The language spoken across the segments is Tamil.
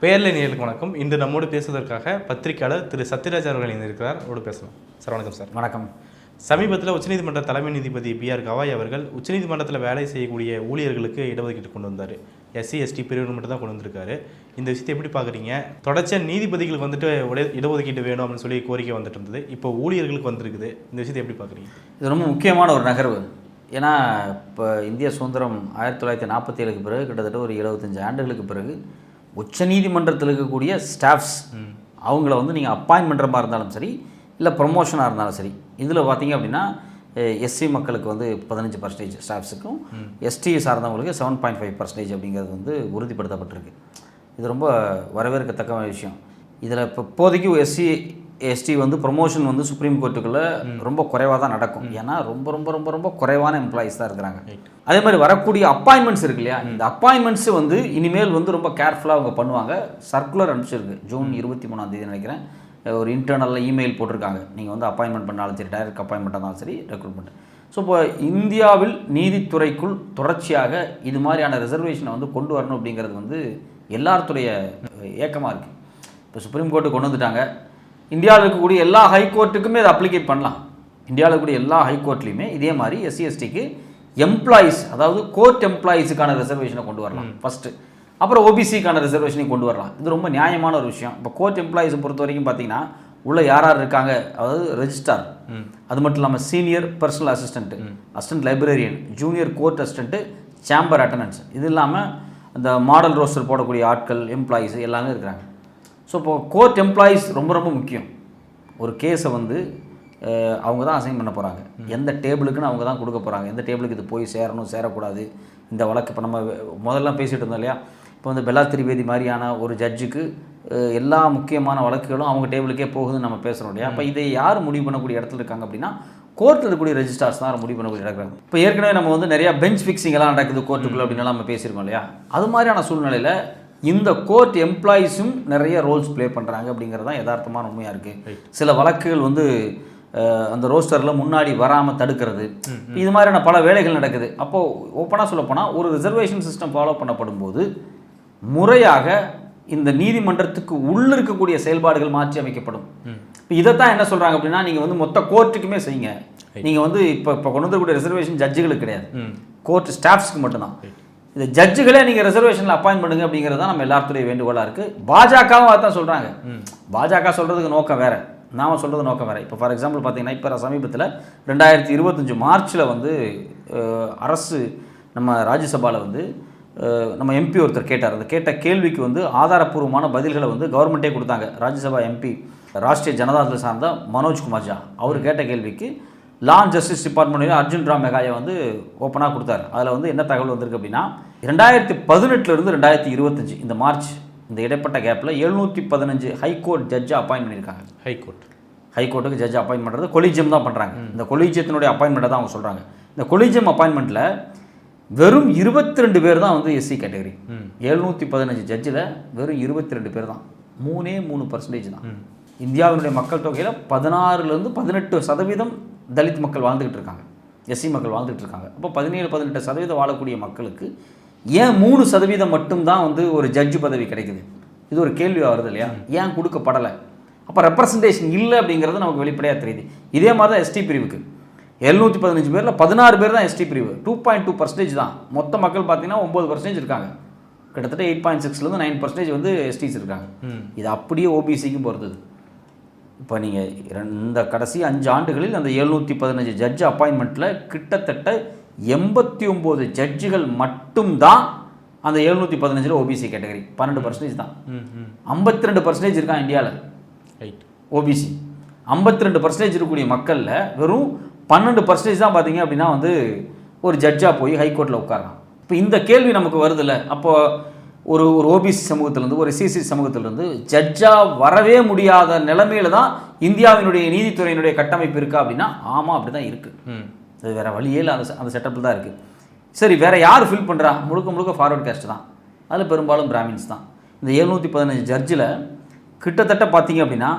பேர்ல நேர்களுக்கு வணக்கம். இன்று நம்மோடு பேசுவதற்காக பத்திரிகையாளர் திரு சத்யராஜ் அவர்கள் இணைந்திருக்கிறார். அவரோடு பேசலாம். சார் வணக்கம் சார். வணக்கம். சமீபத்தில் உச்சநீதிமன்ற தலைமை நீதிபதி பி ஆர் கவாய் அவர்கள் உச்சநீதிமன்றத்தில் வேலை செய்யக்கூடிய ஊழியர்களுக்கு இடஒதுக்கீடு கொண்டு வந்தார். எஸ்சி எஸ்டி பிரிவு மட்டும் தான் கொண்டு வந்திருக்காரு. இந்த விஷயத்தை எப்படி பார்க்குறீங்க தொடர்ச்சியாக நீதிபதிகளுக்கு வந்துட்டு இடஒதுக்கீடு வேணும் அப்படின்னு சொல்லி கோரிக்கை வந்துட்டு இருந்தது. இப்போ ஊழியர்களுக்கு வந்திருக்குது. இந்த விஷயத்தை எப்படி பார்க்குறீங்க இது ரொம்ப முக்கியமான ஒரு நகர்வு. ஏன்னா இப்போ இந்திய சுதந்திரம் ஆயிரத்தி தொள்ளாயிரத்தி நாற்பத்தி ஏழுக்கு பிறகு கிட்டத்தட்ட ஒரு எழுபத்தஞ்சு ஆண்டுகளுக்கு பிறகு உச்சநீதிமன்றத்தில் இருக்கக்கூடிய ஸ்டாஃப்ஸ் அவங்கள வந்து நீங்கள் மாதிரி இருந்தாலும் சரி இல்லை ப்ரொமோஷனாக இருந்தாலும் சரி இதில் பார்த்தீங்க அப்படின்னா எஸ்சி மக்களுக்கு வந்து பதினஞ்சு பர்சன்டேஜ் ஸ்டாஃப்ஸுக்கும் எஸ்டி சார்ந்தவங்களுக்கு செவன் பாயிண்ட் ஃபைவ் பர்சன்டேஜ் அப்படிங்கிறது வந்து உறுதிப்படுத்தப்பட்டிருக்கு. இது ரொம்ப வரவேற்கத்தக்க விஷயம். இதில் இப்போ இப்போதைக்கு எஸ்சி எஸ்டி வந்து ப்ரொமோஷன் வந்து சுப்ரீம் கோர்ட்டுக்குள்ளே ரொம்ப குறைவாக தான் நடக்கும் ஏன்னா ரொம்ப ரொம்ப ரொம்ப ரொம்ப குறைவான எம்ப்ளாயிஸ் தான் இருக்கிறாங்க. அதே மாதிரி வரக்கூடிய அப்பாயின்மெண்ட்ஸ் இருக்கு இல்லையா? இந்த அப்பாயின்மெண்ட்ஸ் வந்து இனிமேல் வந்து ரொம்ப கேர்ஃபுல்லாக அவங்க பண்ணுவாங்க. சர்க்குலர் அனுப்பிச்சிருக்கு. ஜூன் இருபத்தி மூணாம் தேதி நினைக்கிறேன். ஒரு இன்டர்னலில் இமெயில் போட்டிருக்காங்க. நீங்கள் வந்து அப்பாயின்மெண்ட் பண்ணாலும் சரி டைரக்ட் அப்பாயின்மெண்ட் இருந்தாலும் சரி ரெக்ரூட்மெண்ட் ஸோ இப்போ இந்தியாவில் நீதித்துறைக்குள் தொடர்ச்சியாக இது மாதிரியான ரிசர்வேஷனை வந்து கொண்டு வரணும் அப்படிங்கிறது வந்து எல்லாத்துடைய ஏக்கமாக இருக்குது இப்போ சுப்ரீம் கோர்ட்டு கொண்டு வந்துட்டாங்க. இந்தியாவில் இருக்கக்கூடிய எல்லா ஹைகோர்ட்டுக்குமே இதை அப்ளிகேட் பண்ணலாம். இந்தியாவில் இருக்கக்கூடிய எல்லா ஹைகோர்ட்லேயுமே இதே மாதிரி எஸ்சி எஸ்டிக்கு எம்ப்ளாயீஸ் அதாவது கோர்ட் எம்ப்ளாயீஸுக்கான ரிசர்வேஷனை கொண்டு வரலாம். ஃபஸ்ட்டு அப்புறம் ஓபிசிக்கான ரிசர்வேஷனையும் கொண்டு வரலாம். இது ரொம்ப நியாயமான ஒரு விஷயம். இப்போ கோர்ட் எம்ப்ளாயீஸை பொறுத்த வரைக்கும் பார்த்தீங்கன்னா உள்ள யார் யார் இருக்காங்க? அதாவது ரெஜிஸ்டார் அது மட்டும் இல்லாமல் senior personal assistant assistant librarian junior court assistant chamber attendance இது இல்லாமல் அந்த மாடல் ரோஸ்டர் போடக்கூடிய ஆட்கள் எம்ப்ளாயீஸ் எல்லாமே இருக்கிறாங்க. ஸோ இப்போ கோர்ட் எம்ப்ளாயீஸ் ரொம்ப ரொம்ப முக்கியம். ஒரு கேஸை வந்து அவங்க தான் அசைன் பண்ண போகிறாங்க எந்த டேபிளுக்குன்னு அவங்க தான் கொடுக்க போகிறாங்க எந்த டேபிளுக்கு இது போய் சேரணும் சேரக்கூடாது? இந்த வழக்கு இப்போ நம்ம முதல்ல பேசிகிட்டு இருந்தோம் இல்லையா? இப்போ வந்து பெல்லா திரிவேதி மாதிரியான ஒரு ஜட்ஜுக்கு எல்லா முக்கியமான வழக்குகளும் அவங்க டேபிளுக்கே போகுதுன்னு நம்ம பேசுகிறோம் இல்லையா? அப்போ இதை யார் முடிவு பண்ணக்கூடிய இடத்துல இருக்காங்க அப்படின்னா கோர்ட்டில் இருக்கக்கூடிய ரெஜிஸ்டார்ஸ் தான் முடிவு பண்ணக்கூடிய இருக்காங்க. இப்போ ஏற்கனவே நம்ம வந்து நிறையா பெஞ்ச் ஃபிக்ஸிங் எல்லாம் நடக்குது கோர்ட்டுக்குள்ள அப்படின்லாம் நம்ம பேசியிருக்கோம் இல்லையா? அது மாதிரியான சூழ்நிலையில் இந்த கோர்ட் எம்ப்ளாயீஸும் நிறைய ரோல்ஸ் ப்ளே பண்ணுறாங்க அப்படிங்கிறது தான் யதார்த்தமான உண்மையாக இருக்குது சில வழக்குகள் வந்து அந்த ரோஸ்டரில் முன்னாடி வராமல் தடுக்கிறது. இது மாதிரியான பல வேலைகள் நடக்குது. அப்போது ஓப்பனாக சொல்லப்போனால் ஒரு ரிசர்வேஷன் சிஸ்டம் ஃபாலோ பண்ணப்படும் போது முறையாக இந்த நீதிமன்றத்துக்கு உள்ள இருக்கக்கூடிய செயல்பாடுகள் மாற்றி அமைக்கப்படும். இப்போ இதைத்தான் என்ன சொல்கிறாங்க அப்படின்னா நீங்கள் வந்து மொத்த கோர்ட்டுக்குமே செய்யுங்க. நீங்கள் வந்து இப்போ இப்போ கொண்டு வந்தக்கூடிய ரிசர்வேஷன் ஜட்ஜுகளுக்கு கிடையாது. கோர்ட் ஸ்டாஃப்ஸ்க்கு மட்டும்தான். இந்த ஜட்ஜுகளே நீங்கள் ரிசர்வேஷனில் அப்பாயின்ட் பண்ணுங்க அப்படிங்கிறது தான் நம்ம எல்லாத்துடைய வேண்டுகோளாக இருக்குது பாஜகவும் அதான் சொல்கிறாங்க பாஜக சொல்கிறதுக்கு நோக்கம் வேறு. நாம சொல்கிறது நோக்கம் வேறு. இப்போ ஃபார் எக்ஸாம்பிள் பார்த்தீங்கன்னா இப்போ சமீபத்தில் ரெண்டாயிரத்தி இருபத்தஞ்சு மார்ச்சில் வந்து அரசு நம்ம ராஜ்யசபாவில் வந்து நம்ம எம்பி ஒருத்தர் கேட்டார். அந்த கேட்ட கேள்விக்கு வந்து ஆதாரப்பூர்வமான பதில்களை வந்து கவர்மெண்ட்டே கொடுத்தாங்க. ராஜ்யசபா எம்பி ராஷ்ட்ரிய ஜனதாதள சார்ந்த மனோஜ்குமார் ஜா. அவர் கேட்ட கேள்விக்கு law justice department Arjun Ram மெகாயா வந்து ஓப்பனாக கொடுத்தாரு. அதில் வந்து என்ன தகவல் வந்திருக்கு அப்படின்னா ரெண்டாயிரத்தி பதினெட்டுலேருந்து ரெண்டாயிரத்தி இருபத்தஞ்சு இந்த மார்ச் இந்த இடைப்பட்ட கேப்பில் எழுநூற்றி பதினஞ்சு ஹைகோர்ட் ஜட்ஜை அப்பாயின்ட் பண்ணியிருக்காங்க ஹைகோர்ட் ஹைகோர்ட்டுக்கு ஜட்ஜ் அப்பாயின்ட் பண்ணுறது கொலீஜியம் தான் பண்ணுறாங்க இந்த கொலீஜியத்தினுடைய அப்பாயின்மெண்ட்டை தான் அவங்க சொல்கிறாங்க இந்த கொலீஜியம் அப்பாயின்மெண்ட்டில் வெறும் இருபத்தி ரெண்டு பேர் தான் வந்து எஸ்சி கேட்டகரி எழுநூற்றி பதினஞ்சு ஜட்ஜில் வெறும் இருபத்தி ரெண்டு பேர் தான். மூணே மூணு பர்சன்டேஜ் தான். இந்தியாவினுடைய மக்கள் தொகையில் பதினாறுலேருந்து பதினெட்டு சதவீதம் தலித் மக்கள் வாழ்ந்துக்கிட்டு இருக்காங்க. எஸ்சி மக்கள் வாழ்ந்துட்டு இருக்காங்க. அப்போ பதினேழு பதினெட்டு சதவீதம் வாழக்கூடிய மக்களுக்கு ஏன் மூணு சதவீதம் மட்டும்தான் வந்து ஒரு ஜட்ஜு பதவி கிடைக்குது? இது ஒரு கேள்வியாக வருது இல்லையா? ஏன் கொடுக்கப்படலை? அப்போ ரெப்ரசன்டேஷன் இல்லை அப்படிங்கிறது நமக்கு வெளிப்படையாக தெரியுது. இதே மாதிரி தான் எஸ்டி பிரிவுக்கு. எழுநூற்றி பதினஞ்சு பேரில் பதினாறு பேர் தான் எஸ்டி பிரிவு. டூ பாயிண்ட் டூ பர்சன்டேஜ் தான். மொத்த மக்கள் பார்த்தீங்கன்னா ஒம்பது பர்சன்டேஜ் இருக்காங்க. கிட்டத்தட்ட எயிட் பாயிண்ட் சிக்ஸ்லேருந்து நைன் பர்சன்டேஜ் வந்து எஸ்டிஸ் இருக்காங்க. இது அப்படியே ஓபிசிக்கும் பொறுத்தது. இப்போ நீங்கள் இந்த கடைசி அஞ்சு ஆண்டுகளில் அந்த எழுநூற்றி பதினஞ்சு ஜட்ஜ் அப்பாயின்மெண்ட்டில் கிட்டத்தட்ட எண்பத்தி ஒம்பது ஜட்ஜுகள் மட்டும்தான் அந்த எழுநூற்றி பதினஞ்சில் ஓபிசி கேட்டகரி பன்னெண்டு பர்சன்டேஜ் தான். ஐம்பத்தி ரெண்டு பர்சன்டேஜ் இருக்கான் இந்தியாவில் ரைட் ஓபிசி ஐம்பத்தி ரெண்டு பர்சன்டேஜ் இருக்கக்கூடிய மக்களில் வெறும் பன்னெண்டு பர்சன்டேஜ் தான் பார்த்தீங்க அப்படின்னா வந்து ஒரு ஜட்ஜாக போய் ஹைகோர்ட்டில் உட்காரலாம் இப்போ இந்த கேள்வி நமக்கு வருதுல்ல. அப்போ ஒரு ஒரு ஓபிசி சமூகத்திலேருந்து ஒரு சிசி சமூகத்திலேருந்து ஜட்ஜாக வரவே முடியாத நிலைமையில தான் இந்தியாவினுடைய நீதித்துறையினுடைய கட்டமைப்பு இருக்கா அப்படின்னா ஆமாம் அப்படி தான் இருக்குது அது வேறு வழியே இல்லை. அந்த அந்த செட்டப்பில் தான் இருக்குது சரி வேறு யார் ஃபில் பண்ணுறா முழுக்க முழுக்க ஃபார்வர்ட் கேஸ்ட் தான். அதில் பெரும்பாலும் பிராமின்ஸ் தான். இந்த எழுநூற்றி பதினஞ்சு ஜட்ஜில் கிட்டத்தட்ட பார்த்தீங்க அப்படின்னா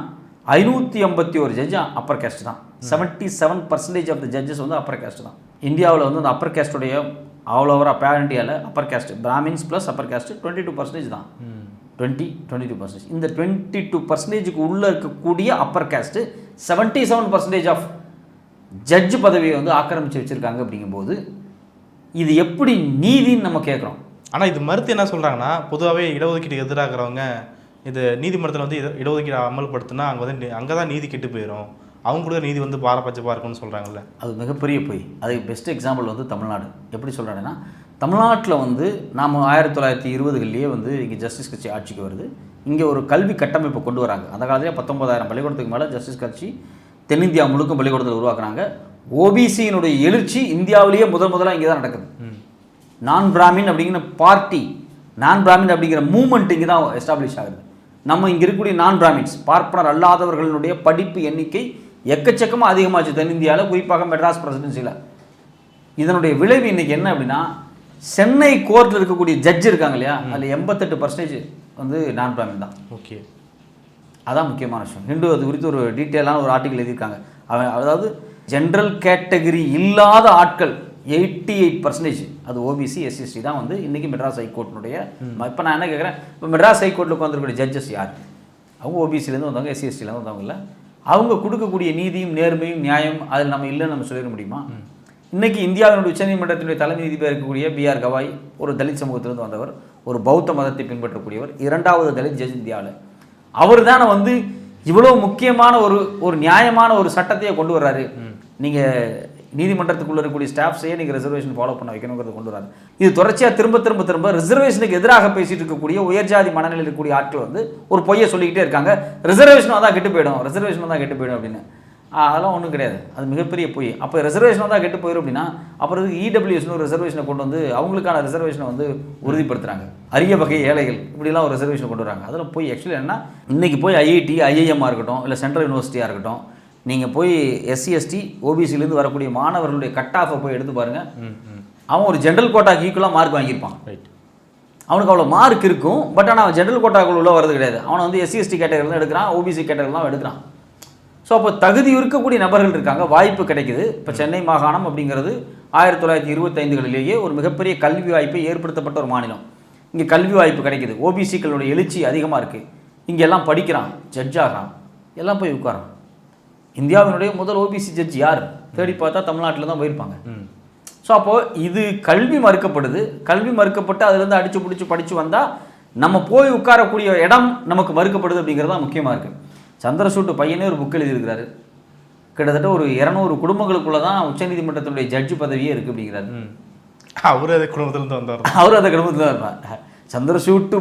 ஐநூற்றி ஐம்பத்தி ஒரு ஜட்ஜ் அப்பர் கேஸ்ட் தான். Seventy seven percentage of the judges வந்து அப்பர் கேஸ்ட் தான். இந்தியாவில் வந்து அந்த அப்பர் கேஸ்டுடைய ஆல் ஓவராக பேர் இந்தியாவில் upper caste Brahmins plus upper caste twenty two percentage தான். டுவெண்ட்டி டுவெண்ட்டி டூ பர்சன்டேஜ் இந்த டுவெண்ட்டி டூ பர்சன்டேஜுக்கு உள்ளே இருக்கக்கூடிய upper caste seventy seven percentage of judge பதவியை வந்து ஆக்கிரமித்து வச்சுருக்காங்க அப்படிங்கும்போது இது எப்படி நீதின்னு நம்ம கேட்குறோம். ஆனால் இது மறுத்து என்ன சொல்கிறாங்கன்னா பொதுவாகவே இடஒதுக்கீடு எதிராகிறவங்க இது நீதிமன்றத்தில் வந்து இட- இடஒதுக்கீடு அமல்படுத்தினா அங்கே வந்து அங்கே தான் நீதி கெட்டு போயிடும் அவங்க கூட நீதி வந்து பாரபட்சமாக இருக்கும்னு சொல்கிறாங்கல்ல அது மிகப்பெரிய பொய். அதுக்கு பெஸ்ட் எக்ஸாம்பிள் வந்து தமிழ்நாடு. எப்படி சொல்கிறேன்னா தமிழ்நாட்டில் வந்து நாம் ஆயிரத்தி தொள்ளாயிரத்தி இருபதுகள்லேயே வந்து இங்கே ஜஸ்டிஸ் கட்சி ஆட்சிக்கு வருது. இங்கே ஒரு கல்வி கட்டமைப்பை கொண்டு வராங்க. அந்த காலத்திலே பத்தொன்பதாயிரம் பள்ளிக்கூடத்துக்கு மேலே ஜஸ்டிஸ் கட்சி தென்னிந்தியா முழுக்க பள்ளிக்கூடத்தில் உருவாக்குறாங்க ஓபிசியினுடைய எழுச்சி இந்தியாவிலேயே முதல் முதலாக இங்கே தான் நடக்குது. நான் பிராமின் அப்படிங்கிற பார்ட்டி நான் பிராமின் அப்படிங்கிற மூமெண்ட் இங்கே தான் எஸ்டாப்ளிஷ் ஆகுது. நம்ம இங்கே இருக்கக்கூடிய நான் பிராமின்ஸ் பார்ப்பனர் அல்லாதவர்களுடைய படிப்பு எண்ணிக்கை எக்கச்சக்கமாக அதிகமாச்சு தென்னிந்தியாவில் குறிப்பாக மெட்ராஸ் பிரசிடென்சியில் இதனுடைய விளைவு இன்னைக்கு என்ன அப்படின்னா சென்னை கோர்ட்டில் இருக்கக்கூடிய ஜட்ஜ் இருக்காங்க இல்லையா? அதில் எண்பத்தெட்டு பர்சன்டேஜ் வந்து நான் பிராமின் தான். ஓகே. அதான் முக்கியமான விஷயம். ஹிந்து அது குறித்து ஒரு டீட்டெயிலான ஒரு ஆர்டிக்கல் எழுதியிருக்காங்க. அவன் அதாவது ஜென்ரல் கேட்டகரி இல்லாத ஆட்கள் எயிட்டி எயிட் பர்சன்டேஜ் அது ஓபிசி எஸ்சிஎஸ்டி தான் வந்து இன்றைக்கி மெட்ராஸ் ஹைகோர்ட்டினுடைய இப்போ நான் என்ன கேட்குறேன் இப்போ மெட்ராஸ் ஹைகோர்ட்டில் உட்காந்துருக்கூடிய ஜட்ஜஸ் யார்? அவங்க ஓபிசிலேருந்து வந்தவங்க எஸ்சிஎஸ்டிலேருந்து வந்தவங்க இல்லை? அவங்க கொடுக்கக்கூடிய நீதியும் நேர்மையும் நியாயம் அதில் நம்ம இல்லைன்னு நம்ம சொல்லிட முடியுமா? இன்னைக்கு இந்தியாவினுடைய உச்சநீதிமன்றத்தினுடைய தலைமை நீதிபதியாக இருக்கக்கூடிய பிஆர் கவாய் ஒரு தலித் சமூகத்திலிருந்து வந்தவர் ஒரு பௌத்த மதத்தை பின்பற்றக்கூடியவர் இரண்டாவது தலித் ஜட்ஜ் இந்தியாவில். அவர் தானே வந்து இவ்வளோ முக்கியமான ஒரு ஒரு நியாயமான ஒரு சட்டத்தையே கொண்டு வர்றாரு. நீங்கள் நீதிமன்றத்துக்குள்ள இருக்கக்கூடிய ஸ்டாஃப்ஸையே நீங்கள் ரிசர்வேஷன் ஃபாலோ பண்ண வைக்கணுங்கிறது கொண்டு வராது. இது தொடர்ச்சியாக திரும்ப திரும்ப திரும்ப ரிசர்வேஷனுக்கு எதிராக பேசிட்டு இருக்கக்கூடிய உயர்ஜாதி மனநிலையில் இருக்கக்கூடிய ஆட்கள் வந்து ஒரு பொய்யை சொல்லிக்கிட்டே இருக்காங்க. ரிசர்வேஷன் தான் கெட்டு போயிடும். ரிசர்வேஷன் தான் கெட்டு போயிடும் அப்படின்னு. அதெல்லாம் ஒன்றும் கிடையாது. அது மிகப்பெரிய பொய். அப்போ ரிசர்வேஷன் தான் கெட்டு போயிடும் அப்படின்னா அப்புறம் இடபிள்யூஎஸ்னு ஒரு ரிசர்வேஷனை கொண்டு வந்து அவங்களுக்கான ரிசர்வேஷனை வந்து உறுதிப்படுத்துறாங்க. அரிய வகை ஏழைகள். இப்படிலாம் ஒரு ரிசர்வேஷன் கொண்டு வராங்க. அதில் போய் ஆக்சுவலி என்ன இன்றைக்கி போய் ஐஐடி ஐஐஎம்மாக இருக்கட்டும் இல்லை சென்ட்ரல் யூனிவர்சிட்டியாக இருக்கட்டும் நீங்கள் போய் எஸ்சி எஸ்டி ஓபிசிலேருந்து வரக்கூடிய மாணவர்களுடைய கட் ஆஃபை போய் எடுத்து பாருங்கள் அவன் ஒரு ஜென்ரல் கோட்டாக்கு ஈக்குவலாக மார்க் வாங்கியிருப்பான். ரைட் அவனுக்கு அவ்வளோ மார்க் இருக்கும் பட் ஆனால் அவன் ஜென்ரல் கோட்டாக்குள்ள உள்ள வரது கிடையாது. அவனை வந்து எஸ்சி எஸ்டி கேட்டகரியில் தான் எடுக்கிறான் ஓபிசி கேட்டகரியில் தான் எடுக்கிறான். ஸோ அப்போ தகுதி இருக்கக்கூடிய நபர்கள் இருக்காங்க வாய்ப்பு கிடைக்குது. இப்போ சென்னை மாகாணம் அப்படிங்கிறது ஆயிரத்தி தொள்ளாயிரத்தி இருபத்தைந்துகளிலேயே ஒரு மிகப்பெரிய கல்வி வாய்ப்பை ஏற்படுத்தப்பட்ட ஒரு மாநிலம். இங்கே கல்வி வாய்ப்பு கிடைக்குது. ஓபிசிக்களுடைய எழுச்சி அதிகமாக இருக்குது இங்கே எல்லாம் படிக்கிறான் ஜட்ஜ் ஆகிறான் எல்லாம் போய் உட்காரான் இந்தியாவினுடைய முதல் ஓபிசி ஜட்ஜ் யார்? தேடி பார்த்தா தமிழ்நாட்டில் தான் போயிருப்பாங்க ஸோ அப்போது இது கல்வி மறுக்கப்படுது. கல்வி மறுக்கப்பட்டு அதுலேருந்து அடித்து பிடிச்சி படித்து வந்தால் நம்ம போய் உட்காரக்கூடிய இடம் நமக்கு மறுக்கப்படுது அப்படிங்கிறது தான் முக்கியமாக இருக்குது சந்திரசூட்டு பையனே ஒரு புக் எழுதியிருக்கிறாரு. கிட்டத்தட்ட ஒரு இரநூறு குடும்பங்களுக்குள்ள தான் உச்சநீதிமன்றத்தினுடைய ஜட்ஜு பதவியே இருக்குது அப்படிங்கிறாரு. அவர் அதே குடும்பத்திலேருந்து வந்தவர் தான். அவரும் அந்த குடும்பத்தில் தான் இருப்பார் சந்திரசூட்டு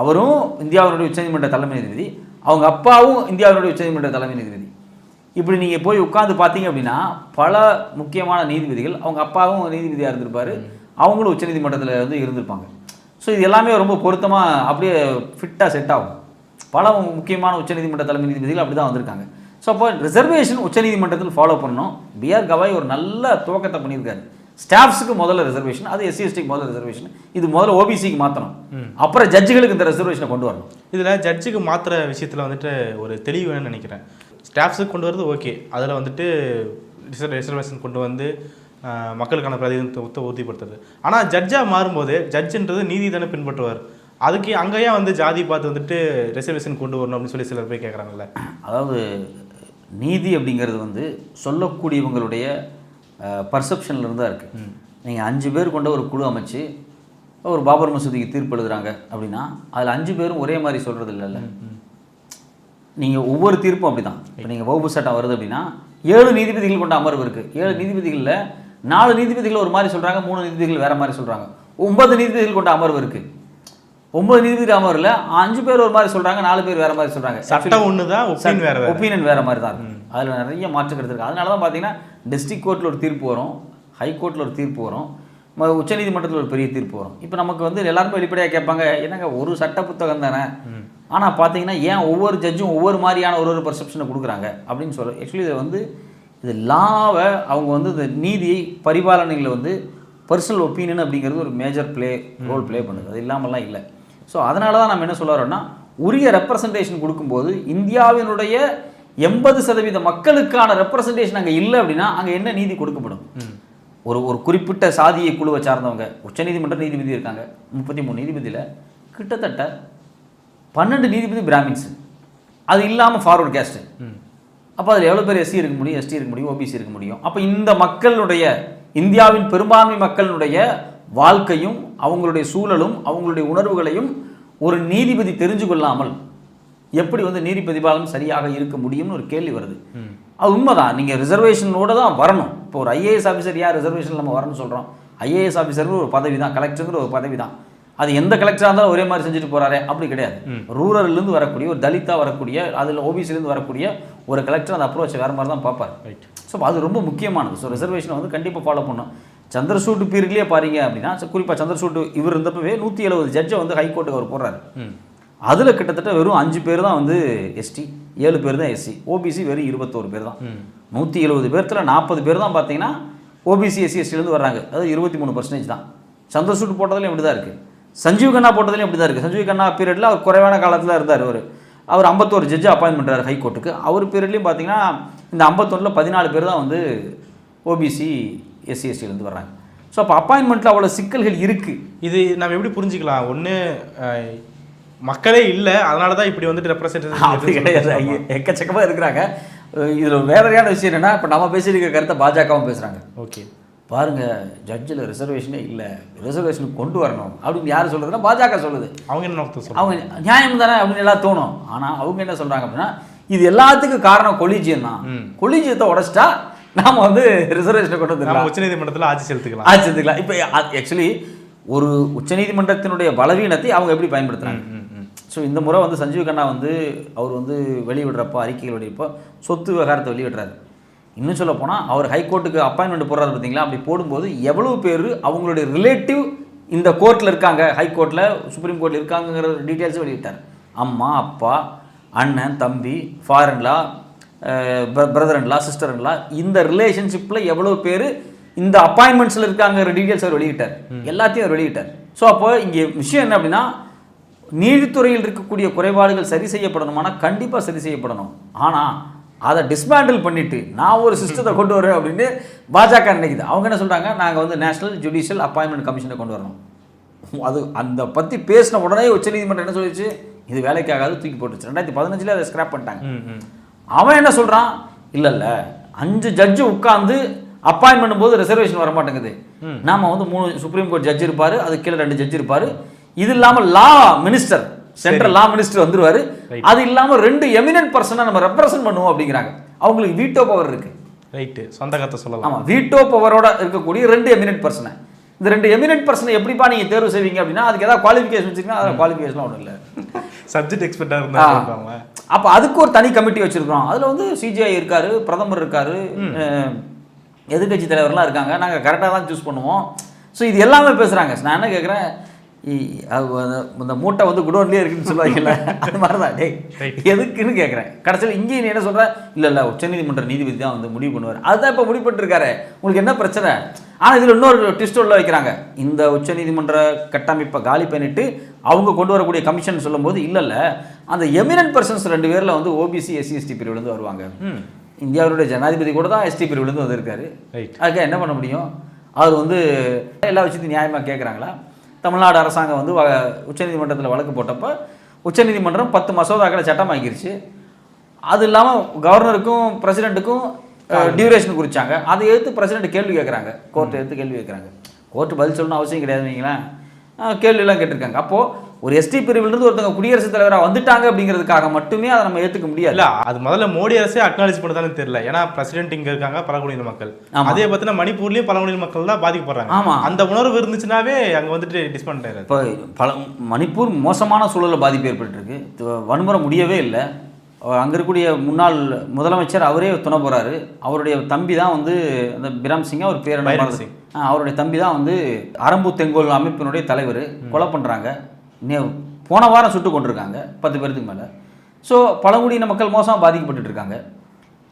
அவரும் இந்தியாவினுடைய உச்சநீதிமன்ற தலைமை நீதிபதி. அவங்க அப்பாவும் இந்தியாவினுடைய உச்சநீதிமன்ற தலைமை நீதிபதி. இப்படி நீங்கள் போய் உட்காந்து பார்த்தீங்க அப்படின்னா பல முக்கியமான நீதிபதிகள் அவங்க அப்பாவும் நீதிபதியாக இருந்திருப்பாரு. அவங்களும் உச்சநீதிமன்றத்தில் வந்து இருந்திருப்பாங்க. ஸோ இது எல்லாமே ரொம்ப பொருத்தமாக அப்படியே ஃபிட்டாக செட் ஆகும். பல முக்கியமான உச்சநீதிமன்ற தலைமை நீதிபதிகள் அப்படி தான் வந்திருக்காங்க. ஸோ அப்போ ரிசர்வேஷன் உச்சநீதிமன்றத்தில் ஃபாலோ பண்ணணும். பிஆர் கவாய் ஒரு நல்ல துவக்கத்தை பண்ணியிருக்காரு. ஸ்டாஃப்ஸுக்கு முதல்ல ரிசர்வேஷன் அது எஸ்சி எஸ்டிக்கு முதல்ல ரிசர்வேஷன் இது முதல்ல ஓபிசிக்கு மாற்றணும் அப்புறம் ஜட்ஜுகளுக்கு இந்த ரிசர்வேஷனை கொண்டு வரணும். இதில் ஜட்ஜுக்கு மாற்றுற விஷயத்தில் வந்துட்டு ஒரு தெளிவு நினைக்கிறேன். ஸ்டாஃப்ஸுக்கு கொண்டு வரது ஓகே. அதில் வந்துட்டு ரிசர்வேஷன் கொண்டு வந்து மக்களுக்கான பிரதிநிதித்துவத்தை உறுதிப்படுத்துறது. ஆனால் ஜட்ஜாக மாறும்போது ஜட்ஜுன்றது நீதி தானே பின்பற்றுவார். அதுக்கு அங்கேயே வந்து ஜாதி பார்த்து வந்துட்டு ரிசர்வேஷன் கொண்டு வரணும் அப்படின்னு சொல்லி சிலர் போய் கேட்குறாங்கல்ல அதாவது நீதி அப்படிங்கிறது வந்து சொல்லக்கூடியவங்களுடைய பர்செப்ஷனில் இருந்தால் இருக்குது நீங்கள் அஞ்சு பேர் கொண்ட ஒரு குழு அமைச்சு ஒரு பாபர் மசூதிக்கு தீர்ப்பு எழுதுறாங்க அப்படின்னா அதில் அஞ்சு பேரும் ஒரே மாதிரி சொல்கிறது இல்லைல்ல நீங்கள் ஒவ்வொரு தீர்ப்பும் அப்படி தான் இப்போ நீங்கள் வகுப்பு சட்டம் வருது அப்படின்னா ஏழு நீதிபதிகள் கொண்ட அமர்வு இருக்குது ஏழு நீதிபதிகளில் நாலு நீதிபதிகள் ஒரு மாதிரி சொல்கிறாங்க மூணு நீதிபதிகள் வேறு மாதிரி சொல்கிறாங்க ஒன்பது நீதிபதிகள் கொண்ட அமர்வு இருக்குது ஒன்பது நீதிபதி அமர்வில் அஞ்சு பேர் ஒரு மாதிரி சொல்கிறாங்க நாலு பேர் வேறு மாதிரி சொல்கிறாங்க சட்டம் ஒன்று தான் ஒப்பீனியன் வேறு ஒப்பீனியன் வேறு மாதிரி தான். இருக்கும் அதில் நிறைய மாற்று கருத்து இருக்குது அதனால தான் பார்த்தீங்கன்னா டிஸ்ட்ரிக்ட் கோர்ட்டில் ஒரு தீர்ப்பு வரும் ஹை கோர்ட்டில் ஒரு தீர்ப்பு வரும். உச்சநீதிமன்றத்தில் ஒரு பெரிய தீர்ப்பு வரும். இப்போ நமக்கு வந்து எல்லாருமே வெளிப்படையாக கேட்பாங்க என்னங்க ஒரு சட்ட புத்தகம் தானே? ஆனால் பார்த்தீங்கன்னா ஏன் ஒவ்வொரு ஜட்ஜும் ஒவ்வொரு மாதிரியான ஒரு ஒரு பர்செப்ஷனை கொடுக்குறாங்க? அப்படின்னு சொல்ல ஆக்சுவலி இதை வந்து இது லாவை அவங்க வந்து இந்த நீதியை பரிபாலனையில் வந்து பர்சனல் ஒப்பீனியன் அப்படிங்கிறது ஒரு மேஜர் ப்ளே ரோல் ப்ளே பண்ணுது. அது இல்லாமல்லாம் இல்லை. ஸோ அதனால தான் நம்ம என்ன சொல்ல வரோம்னா உரிய ரெப்ரசன்டேஷன் கொடுக்கும்போது இந்தியாவினுடைய எண்பது சதவீத மக்களுக்கான ரெப்ரசன்டேஷன் அங்கே இல்லை அப்படின்னா அங்கே என்ன நீதி கொடுக்கப்படும்? ஒரு ஒரு குறிப்பிட்ட சாதிய குழுவை சார்ந்தவங்க உச்சநீதிமன்ற நீதிபதி இருக்காங்க முப்பத்தி மூணு நீதிபதியில் கிட்டத்தட்ட பன்னெண்டு நீதிபதி பிராமின்ஸ். அது இல்லாமல் ஃபார்வர்ட் கேஸ்ட்டு அப்போ அதில் எவ்வளோ பேர் எஸ்சி இருக்க முடியும் எஸ்டி இருக்க முடியும் ஓபிசி இருக்க முடியும். அப்போ இந்த மக்களுடைய இந்தியாவின் பெரும்பான்மை மக்களுடைய வாழ்க்கையும் அவங்களுடைய சூழலும் அவங்களுடைய உணர்வுகளையும் ஒரு நீதிபதி தெரிஞ்சு கொள்ளாமல் எப்படி வந்து நீதிபதிபாலம் சரியாக இருக்க முடியும்னு ஒரு கேள்வி வருது. அது உண்மைதான். நீங்கள் ரிசர்வேஷனோட தான் வரணும். இப்போ ஒரு ஐஏஎஸ் ஆஃபீஸர் யார் ரிசர்வேஷன் நம்ம வரணும்னு சொல்கிறோம் ஐஏஎஸ் ஆஃபீஸர் ஒரு பதவி தான். கலெக்டருங்கிற ஒரு பதவி தான். அது எந்த கலெக்டராக இருந்தாலும் ஒரே மாதிரி செஞ்சுட்டு போறாரே? அப்படி கிடையாது. ரூரல்லேருந்து வரக்கூடிய ஒரு தலித்தா வரக்கூடிய அதில் ஓபிசிலேருந்து வரக்கூடிய ஒரு கலெக்டர் அந்த அப்ரோச் வேறு மாதிரி தான் பார்ப்பார். ரைட் ஸோ அது ரொம்ப முக்கியமானது. ஸோ ரிசர்வேஷனை வந்து கண்டிப்பாக ஃபாலோ பண்ணும் சந்திரசூட் பீரியட்லேயே பாருங்க அப்படின்னா குறிப்பாக சந்திரசூட் இவர் இருந்தப்பவே நூற்றி எழுபது ஜட்ஜை வந்து ஹைகோர்ட்டுக்கு அவர் போடுறாரு. அதில் கிட்டத்தட்ட வெறும் அஞ்சு பேர் தான் வந்து எஸ்டி ஏழு பேர் தான் எஸ்சி. ஓபிசி வெறும் இருபத்தோரு பேர் தான். நூற்றி எழுபது பேர்த்தில் நாற்பது பேர் தான் பார்த்தீங்கன்னா ஓபிசி எஸ்சி எஸ்டிலேருந்து வர்றாங்க. அதாவது இருபத்தி மூணு பர்சன்டேஜ் தான் சந்திரசூட் போட்டதுலையும் இப்படி தான் இருக்குது சஞ்சீவ் கண்ணா போட்டதுலையும் இப்படி தான் இருக்குது சஞ்சீவ் கண்ணா பீரியடில் அவர் குறைவான காலத்தில் இருந்தார் அவர். அவர் ஐம்பத்தோரு ஜட்ஜை அப்பாயின்ட் பண்ணுறாரு ஹைகோர்ட்டுக்கு அவர் பீரியட்லையும் பார்த்தீங்கன்னா இந்த ஐம்பத்தொன்னில் பதினாலு பேர் தான் வந்து ஓபிசி எஸ்சி எஸ்டிலேருந்து வர்றாங்க. ஸோ அப்போ அப்பாயின்மெண்ட்டில் அவ்வளோ சிக்கல்கள் இருக்குது இது நம்ம எப்படி புரிஞ்சுக்கலாம்? ஒன்று மக்களே இல்லை அதனால தான் இப்படி வந்துட்டு அப்படி கிடையாது. ரெப்ரசன்டேஷன் எக்கச்சக்கமாக இருக்கிறாங்க. இதில் வேறையான விஷயம் என்னென்னா இப்போ நம்ம பேசிட்டு இருக்க கருத்தை பாஜகவும் பேசுகிறாங்க ஓகே. பாருங்க ஜட்ஜில் ரிசர்வேஷனே இல்லை. ரிசர்வேஷன் கொண்டு வரணும் அப்படின்னு யார் சொல்றதுன்னா பாஜக சொல்லுது. அவங்க என்ன அவங்க நியாயம் தானே அப்படின்னு எல்லாம் தோணும். ஆனால் அவங்க என்ன சொல்றாங்க அப்படின்னா இது எல்லாத்துக்கும் காரணம் கொலிஜியம் தான். கொலிஜியத்தை உடைச்சிட்டா நாம வந்து ரிசர்வேஷனை கொண்டு வந்துடலாம். உச்சநீதிமன்றத்தில் ஆட்சி செலுத்திக்கலாம். ஆச்சரிக்கலாம் இப்போ ஆக்சுவலி ஒரு உச்சநீதிமன்றத்தினுடைய பலவீனத்தை அவங்க எப்படி ம். ஸோ இந்த முறை வந்து சஞ்சீவ் கண்ணா வந்து அவர் வந்து வெளியிடுறப்போ அறிக்கைகள் வெளியிடப்போ சொத்து விவகாரத்தை வெளியிடுறாரு. இன்னும் சொல்ல போனால் அவர் ஹைகோர்ட்டுக்கு அப்பாயின்மெண்ட் போடுறாரு பார்த்தீங்களா அப்படி போடும்போது எவ்வளோ பேர் அவங்களுடைய ரிலேட்டிவ் இந்த கோர்ட்டில் இருக்காங்க ஹைகோர்ட்டில் சுப்ரீம் கோர்ட்டில் இருக்காங்கங்கிற டீட்டெயில்ஸும் வெளியிட்டார். அம்மா அப்பா அண்ணன் தம்பி ஃபாரின்லா பிரதர்ன்லா சிஸ்டர்ன்லா இந்த ரிலேஷன்ஷிப்பில் எவ்வளோ பேர் இந்த அப்பாயின்மெண்ட்ஸில் இருக்காங்கிற டீட்டெயில்ஸ் அவர் வெளியிட்டார். எல்லாத்தையும் அவர் வெளியிட்டார். ஸோ அப்போ இங்கே விஷயம் என்ன அப்படின்னா நீதித்துறையில் இருக்கக்கூடிய குறைபாடுகள் சரி செய்யப்படணுமானா கண்டிப்பாக சரி செய்யப்படணும். ஆனால் அதை டிஸ்மேண்டில் பண்ணிட்டு நான் ஒரு சிஸ்டத்தை கொண்டு வரேன் அப்படின்னு பாஜக நினைக்குது. அவங்க என்ன சொல்கிறாங்க நாங்கள் வந்து நேஷனல் ஜுடிஷியல் அப்பாயின்மெண்ட் கமிஷனை கொண்டு வரணும். அது அந்த பற்றி பேசின உடனே உச்சநீதிமன்றம் என்ன சொல்லிச்சு? இது வேலைக்காகாது தூக்கி போட்டுச்சு ரெண்டாயிரத்தி பதினஞ்சில் அதை ஸ்கிராப் பண்ணிட்டாங்க. அவன் என்ன சொல்கிறான் இல்லை இல்லை. அஞ்சு ஜட்ஜு உட்காந்து அப்பாயின்ட் பண்ணும்போது ரிசர்வேஷன் வர மாட்டேங்குது நாம வந்து மூணு சுப்ரீம் கோர்ட் ஜட்ஜ் இருப்பாரு. அது கீழே ரெண்டு ஜட்ஜ் இருப்பாரு. இது இல்லாம law minister central law minister வந்துருவாரு. அது இல்லாம ரெண்டு எமினன்ட் பர்சனை நம்ம ரெப்ரசன்ட் பண்ணுவோம் அப்படிங்கிறாங்க. அவங்களுக்கு வீட்டோ பவர் இருக்கு. ரைட்டு சொந்த கத்தை சொல்லலாம் ஆமா வீட்டோ பவரோட இருக்கக்கூடிய ரெண்டு எமினன்ட் பர்சனை இந்த ரெண்டு எமினன்ட் பர்சனை எப்படிப்பா நீங்க தேர்வு செய்வீங்க அப்படின்னா அதுக்கு ஏதாவது குவாலிஃபிகேஷன் வச்சிருக்கீங்கன்னா அதில் குவாலிஃபிகேஷன் ஒன்றும் இல்லை. சப்ஜெக்ட் எக்ஸ்பர்ட்டாக இருந்தாங்க இருப்பாங்க அப்போ அதுக்கு ஒரு தனி கமிட்டி வச்சிருக்கிறோம். அதில் வந்து சிஜிஐ இருக்காரு பிரதமர் இருக்காரு அஹ், எதிர்க்கட்சி தலைவர்லாம் இருக்காங்க. நாங்கள் கரெக்டாக தான் சூஸ் பண்ணுவோம். ஸோ இது எல்லாமே பேசுகிறாங்க நான் என்ன கேட்குறேன் இந்த மூட்டை வந்து குடோன்லேயே இருக்குன்னு சொல்லுவாங்கல்ல அது மாதிரி தான் டேய் Right. எதுக்குன்னு கேட்குறேன் கடைசியில் இங்கேயும் நீ என்ன சொல்ற? இல்லை இல்லை உச்சநீதிமன்ற நீதிபதி தான் வந்து முடிவு பண்ணுவார். அதுதான் இப்போ முடிவு பண்ணிருக்காரு உங்களுக்கு என்ன பிரச்சனை? ஆனால் இதில் இன்னொரு ட்விஸ்ட் உள்ள வைக்கிறாங்க. இந்த உச்சநீதிமன்ற கட்டமைப்பை காலி பண்ணிட்டு அவங்க கொண்டு வரக்கூடிய கமிஷன் சொல்லும்போது இல்லை இல்லை அந்த எமினன்ட் பர்சன்ஸ் ரெண்டு பேரில் வந்து ஓபிசி எஸ்சி எஸ்டி பிரிவுலேருந்து வருவாங்க. இந்தியாவுடைய ஜனாதிபதி கூட தான் எஸ்டி பிரிவுலேருந்து வந்திருக்காரு. ரைட் அதுக்கு என்ன பண்ண முடியும்? அவர் வந்து எல்லா விஷயத்தையும் நியாயமாக கேட்குறாங்களா தமிழ்நாடு அரசாங்கம் வந்து வ- உச்சநீதிமன்றத்தில் வழக்கு போட்டப்போ உச்சநீதிமன்றம் பத்து மசோதாக்களை சட்டமாக்கிருச்சு. அது இல்லாமல் கவர்னருக்கும் பிரசிடெண்ட்டுக்கும் டியூரேஷன் குறிச்சாங்க. அதை எடுத்து பிரசிடெண்ட் கேள்வி கேட்குறாங்க கோர்ட் எடுத்து கேள்வி கேட்குறாங்க கோர்ட் பதில் சொல்லணும் அவசியம் கிடையாது வைங்களேன். கேள்வியெல்லாம் கேட்டிருக்காங்க. அப்போது ஒரு எஸ்டி பிரிவிலிருந்து ஒருத்தவங்க குடியரசுத் தலைவராக வந்துட்டாங்க அப்படிங்கிறதுக்காக மட்டுமே அதை நம்ம ஏற்றுக்க முடியாது. இல்ல அது முதல்ல மோடி அரசே அக்னாலேஜ் பண்ணதானே தெரியல. ஏன்னா பிரசிடென்ட் இங்க இருக்காங்க பழங்குடியின மக்கள். அதே பார்த்தீங்கன்னா மணிப்பூர்லயும் பழங்குடியின மக்கள் தான் பாதிக்கப்படுறாங்க. ஆமா. அந்த உணர்வு இருந்துச்சுனாவே அங்க வந்துட்டு டிஸ்பண்ட் இப்போ பல மணிப்பூர் மோசமான சூழலில் பாதிப்பு ஏற்பட்டிருக்கு. வன்முறை முடியவே இல்லை. அங்கே இருக்கக்கூடிய முன்னாள் முதலமைச்சர் அவரே துணை போகிறாரு அவருடைய தம்பி தான் வந்து அந்த பிராம் சிங் அவர் பேர் சிங். அவருடைய தம்பி தான் வந்து அரம்பு தெங்கோல் அமைப்பினுடைய தலைவர். கொலை பண்ணுறாங்க போன வாரம் சுட்டு கொண்டிருக்காங்க பத்து பேர்த்துக்கு மேலே. ஸோ பழங்குடியின மக்கள் மோசமாக பாதிக்கப்பட்டுட்டு இருக்காங்க.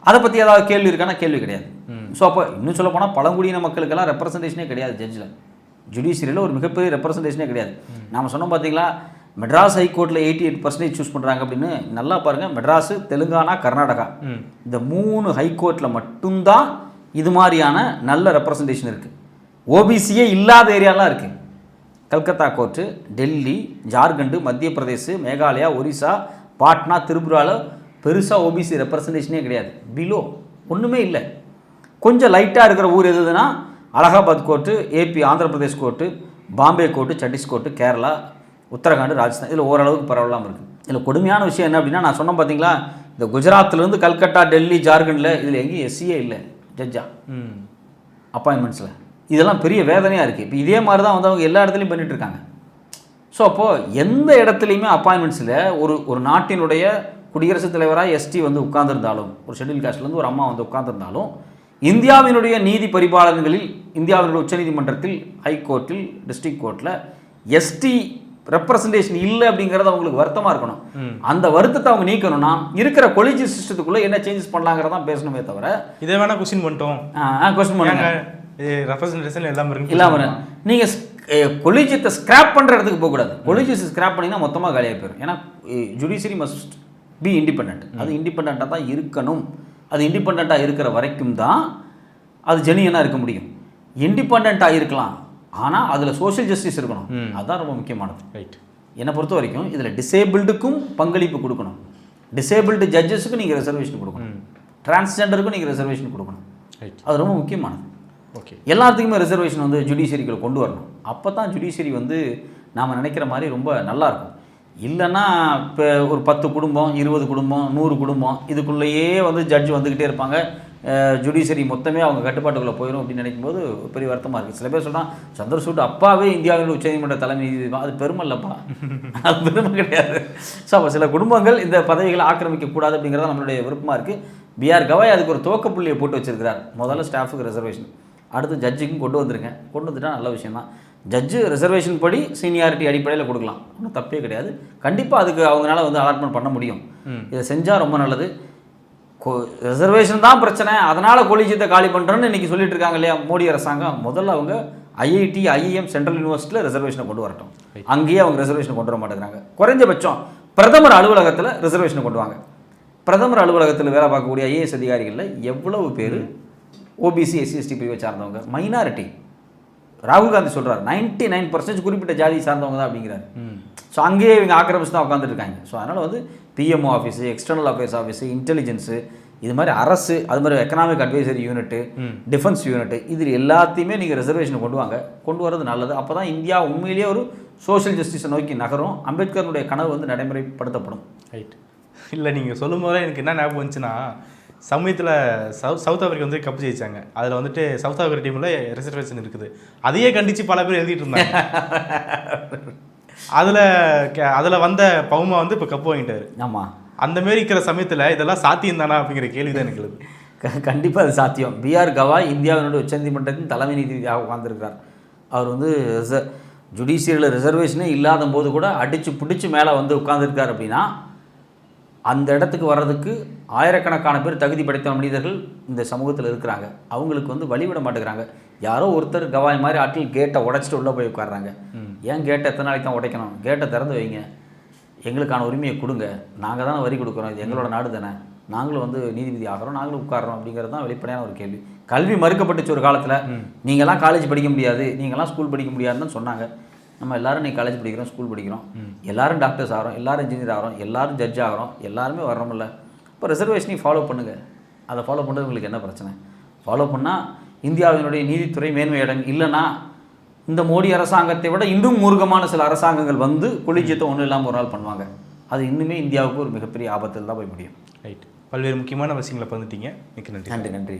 அதை பற்றி ஏதாவது கேள்வி இருக்கானா கேள்வி கிடையாது. ஸோ அப்போ இன்னும் சொல்ல போனால் பழங்குடியின மக்களுக்கெல்லாம் ரெப்ரசன்டேஷனே கிடையாது ஜட்ஜில் ஜுடிஷியரியில் ஒரு மிகப்பெரிய ரெப்ரசன்டேஷனே கிடையாது. நாம சொன்னோம் பார்த்தீங்களா மெட்ராஸ் ஹைகோர்ட்டில் எயிட்டி எயிட் பர்சன்டேஜ் சூஸ் பண்ணுறாங்க அப்படின்னு நல்லா பாருங்கள் மெட்ராஸு தெலுங்கானா கர்நாடகா. இந்த மூணு ஹைகோர்ட்டில் மட்டும்தான் இது மாதிரியான நல்ல ரெப்ரசன்டேஷன் இருக்குது ஓபிசியே இல்லாத ஏரியாலாம் இருக்குது கல்கத்தா கோர்ட்டு டெல்லி ஜார்க்கண்டு மத்திய பிரதேஷ் மேகாலயா ஒரிசா பாட்னா திரிபுராவில் பெருசாக ஓபிசி ரெப்ரசன்டேஷனே கிடையாது. பிலோ ஒன்றுமே இல்லை. கொஞ்சம் லைட்டாக இருக்கிற ஊர் எதுனா Allahabad court AP Andhra Pradesh court Bombay court சத்தீஸ்கோர்ட்டு Kerala Uttarakhand Rajasthan. இதில் ஓரளவுக்கு பரவலாமல் இருக்குது இதில் கொடுமையான விஷயம் என்ன அப்படின்னா நான் சொன்னேன் பார்த்தீங்களா இந்த குஜராத்லேருந்து கல்கட்டா டெல்லி ஜார்க்கண்டில் இதில் எங்கேயும் எஸ்சியே இல்லை ஜட்ஜா ம். அப்பாயின்மெண்ட்ஸில் இதெல்லாம் பெரிய வேதனையாக இருக்குது இப்போ இதே மாதிரி தான் வந்து அவங்க எல்லா இடத்துலையும் பண்ணிட்டு இருக்காங்க. ஸோ அப்போது எந்த இடத்துலையுமே அப்பாயின்மெண்ட்ஸில் ஒரு ஒரு நாட்டினுடைய குடியரசுத் தலைவராக எஸ்டி வந்து உட்கார்ந்திருந்தாலும் ஒரு ஷெட்யூல் காஸ்ட்லேருந்து ஒரு அம்மா வந்து உட்கார்ந்திருந்தாலும் இந்தியாவினுடைய நீதி பரிபாலன்களில் இந்தியாவினுடைய உச்சநீதிமன்றத்தில் ஹைகோர்ட்டில் டிஸ்ட்ரிக்ட் கோர்ட்டில் எஸ்டி ரெப்ரசன்டேஷன் இல்லை அப்படிங்கிறது அவங்களுக்கு வருத்தமாக இருக்கணும். அந்த வருத்தத்தை அவங்க நீக்கணும்னா இருக்கிற கொலிஜி சிஸ்டத்துக்குள்ளே என்ன சேஞ்சஸ் பண்ணலாங்கிறதான் பேசணுமே தவிர இதை வேணா கொஸ்டின் பண்ணிட்டோம். கொஸ்டின் பண்ணுங்க. ரெப்ரசன்டேஷன் எல்லாம் இருக்கு. இல்லாமல் நீங்கள் கொலிஜியத்தை ஸ்கிராப் பண்ணுற இடத்துக்கு போகக்கூடாது கொலிஜியஸ் ஸ்கிராப் பண்ணிங்கன்னா மொத்தமாக காலியாக போயிடும் ஏன்னா ஜுடிஷியரி மஸ்ட் பி இண்டிபெண்ட் அது இண்டிபெண்ட்டாக தான் இருக்கணும். அது இண்டிபெண்ட்டாக இருக்கிற வரைக்கும் தான் அது ஜெனியனாக இருக்க முடியும். இண்டிபெண்ட்டாக இருக்கலாம். ஆனால் அதில் சோஷியல் ஜஸ்டிஸ் இருக்கணும். அதுதான் ரொம்ப முக்கியமானது. ரைட் என்னை பொறுத்த வரைக்கும் இதில் டிசேபிள்டுக்கும் பங்களிப்பு கொடுக்கணும். டிசேபிள்டு ஜட்ஜஸுக்கும் நீங்கள் ரிசர்வேஷன் கொடுக்கணும். டிரான்ஸ்ஜெண்டருக்கும் நீங்கள் ரிசர்வேஷன் கொடுக்கணும். ரைட் அது ரொம்ப முக்கியமானது. ஓகே எல்லாத்துக்குமே ரிசர்வேஷன் வந்து ஜுடிஷியரிக்குள்ள கொண்டு வரணும். அப்போ தான் ஜுடிஷியரி வந்து நாம் நினைக்கிற மாதிரி ரொம்ப நல்லா இருக்கும். இல்லைன்னா இப்போ ஒரு பத்து குடும்பம் இருபது குடும்பம் நூறு குடும்பம் இதுக்குள்ளேயே வந்து ஜட்ஜ் வந்துக்கிட்டே இருப்பாங்க. ஜுடிஷியரி மொத்தமே அவங்க கட்டுப்பாட்டுக்குள்ளே போயிடும் அப்படின்னு நினைக்கும்போது பெரிய வருத்தமாக இருக்குது சில பேர் சொன்னால் சந்திரசூட் அப்பாவே இந்தியாவின் உச்சநீதிமன்ற தலைமை நீதிபதி. அது பெருமை இல்லைப்பா. அது பெருமை கிடையாது. ஸோ அப்போ சில குடும்பங்கள் இந்த பதவிகளை ஆக்கிரமிக்கக்கூடாது அப்படிங்கிறது நம்மளுடைய விருப்பமாக இருக்குது பிஆர் கவாய் அதுக்கு ஒரு துவக்க புள்ளியை போட்டு வச்சிருக்கிறார். முதல்ல ஸ்டாஃபுக்கு ரிசர்வேஷன் அடுத்து ஜட்ஜுக்கும் கொண்டு வந்திருக்கேன் கொண்டு வந்துட்டா நல்ல விஷயம் தான் ஜட்ஜு ரிசர்வேஷன் படி சீனியாரிட்டி அடிப்படையில் கொடுக்கலாம். ஒன்றும் தப்பே கிடையாது. கண்டிப்பாக அதுக்கு அவங்களால வந்து அலாட்மெண்ட் பண்ண முடியும். இதை செஞ்சால் ரொம்ப நல்லது. ரிசர்வேஷன் தான் பிரச்சனை. அதனால் கொலிஜியத்தை காலி பண்ணுறோன்னு இன்றைக்கி சொல்லிட்டு இருக்காங்க இல்லையா? மோடி அரசாங்கம். முதல்ல அவங்க ஐஐடி ஐஐஎம் சென்ட்ரல் யூனிவர்சிட்டியில் ரிசர்வேஷனை கொண்டு வரட்டும். அங்கேயே அவங்க ரிசர்வேஷனை கொண்டு வர மாட்டேங்கிறாங்க. குறைஞ்சபட்சம் பிரதமர் அலுவலகத்தில் ரிசர்வேஷனை கொண்டு வாங்க. பிரதமர் அலுவலகத்தில் வேலை பார்க்கக்கூடிய ஐஏஎஸ் அதிகாரிகளில் எவ்வளவு பேர் ஓபிசி எஸ்சி எஸ்டி பிரிவை சார்ந்தவங்க. மைனாரிட்டி ராகுல் காந்தி சொல்றாரு 99% நைன் பர்சன்டேஜ் குறிப்பிட்ட ஜாதி சார்ந்தவங்க தான் அப்படிங்கிறாரு. ஸோ அங்கேயே இவங்க ஆக்கிரமிச்சு தான் உட்காந்துட்டு இருக்காங்க ஸோ அதனால் வந்து PMO office external affairs office intelligence இது மாதிரி அரசு அது மாதிரி economic advisory unit defence unit இதில் எல்லாத்தையுமே நீங்கள் ரிசர்வேஷன் கொண்டு வாங்க. கொண்டு வரது நல்லது. அப்போ தான் இந்தியா உண்மையிலேயே ஒரு சோஷியல் ஜஸ்டிஸை நோக்கி நகரும். அம்பேத்கருடைய கனவு வந்து நடைமுறைப்படுத்தப்படும். ரைட் இல்லை நீங்கள் சொல்லும் போதே எனக்கு என்ன ஞாபகம் வந்துச்சுன்னா சமயத்தில் சவுத் சவுத் ஆப்பிரிக்கா வந்து கப்பு ஜெயிச்சாங்க. அதில் வந்துட்டு சவுத் ஆப்பிரிக்கா டீமில் ரிசர்வேஷன் இருக்குது. அதையே கண்டித்து பல பேர் எழுதிட்டு இருந்தாங்க. அதில் அதில் வந்த பவுமா வந்து இப்போ கப்பு வாங்கிட்டாரு. ஆமாம் அந்த மாரி இருக்கிற சமயத்தில் இதெல்லாம் சாத்தியம் தானா அப்படிங்கிற கேள்வி தான் எனக்கு கண்டிப்பாக அது சாத்தியம். பிஆர் கவாய் இந்தியாவினுடைய உச்சநீதிமன்றத்தின் தலைமை நீதிபதியாக உட்கார்ந்திருக்கிறார் அவர் வந்து ரிச ஜுடிஷியரியில் ரிசர்வேஷனே இல்லாத போது கூட அடித்து பிடிச்சி மேலே வந்து உட்கார்ந்திருக்கார் அப்படின்னா அந்த இடத்துக்கு வர்றதுக்கு ஆயிரக்கணக்கான பேர் தகுதி படைத்த மனிதர்கள் இந்த சமூகத்தில் இருக்கிறாங்க. அவங்களுக்கு வந்து வழிவிட மாட்டேங்கிறாங்க. யாரோ ஒருத்தர் கவாய் மாதிரி ஆட்கள் கேட்டை உடைச்சிட்டு உள்ளே போய் உட்கார்றாங்க. ஏன் கேட்டை எத்தனை நாளைக்கு தான் உடைக்கணும்? கேட்டை திறந்து வைங்க. எங்களுக்கான உரிமையை கொடுங்க. நாங்கள் தானே வரி கொடுக்குறோம். இது எங்களோட நாடு தானே. நாங்களும் வந்து நீதிபதி ஆகிறோம். நாங்களும் உட்கார்றோம் அப்படிங்கிறது தான் வெளிப்படையான ஒரு கேள்வி. கல்வி மறுக்கப்பட்டுச்சு ஒரு காலத்தில். நீங்களாம் காலேஜ் படிக்க முடியாது. நீங்களாம் ஸ்கூல் படிக்க முடியாதுன்னு சொன்னாங்க. நம்ம எல்லாரும் நீ காலேஜ் படிக்கிறோம் ஸ்கூல் படிக்கிறோம். எல்லாரும் டாக்டர்ஸ் ஆகிறோம் எல்லாரும் இன்ஜினியர் ஆகிறோம் எல்லாரும் ஜட்ஜ் ஆகிறோம் எல்லாருமே வர்றோம்ல. இப்போ ரிசர்வேஷனையும் ஃபாலோ பண்ணுங்கள் அதை ஃபாலோ பண்ணுறது உங்களுக்கு என்ன பிரச்சனை? ஃபாலோ பண்ணால் இந்தியாவினுடைய நீதித்துறை மேன்மை அடையும். இல்லைன்னா இந்த மோடி அரசாங்கத்தை விட இன்னும் மூர்க்கமான சில அரசாங்கங்கள் வந்து கொலிஜியத்தை ஒன்றும் இல்லாமல் ஒரு நாள் பண்ணுவாங்க. அது இன்னுமே இந்தியாவுக்கு ஒரு மிகப்பெரிய ஆபத்தில் தான் போய் முடியும். ரைட் பல்வேறு முக்கியமான விஷயங்களை பகிர்ந்துட்டீங்க. மிக்க நன்றி. நன்றி நன்றி.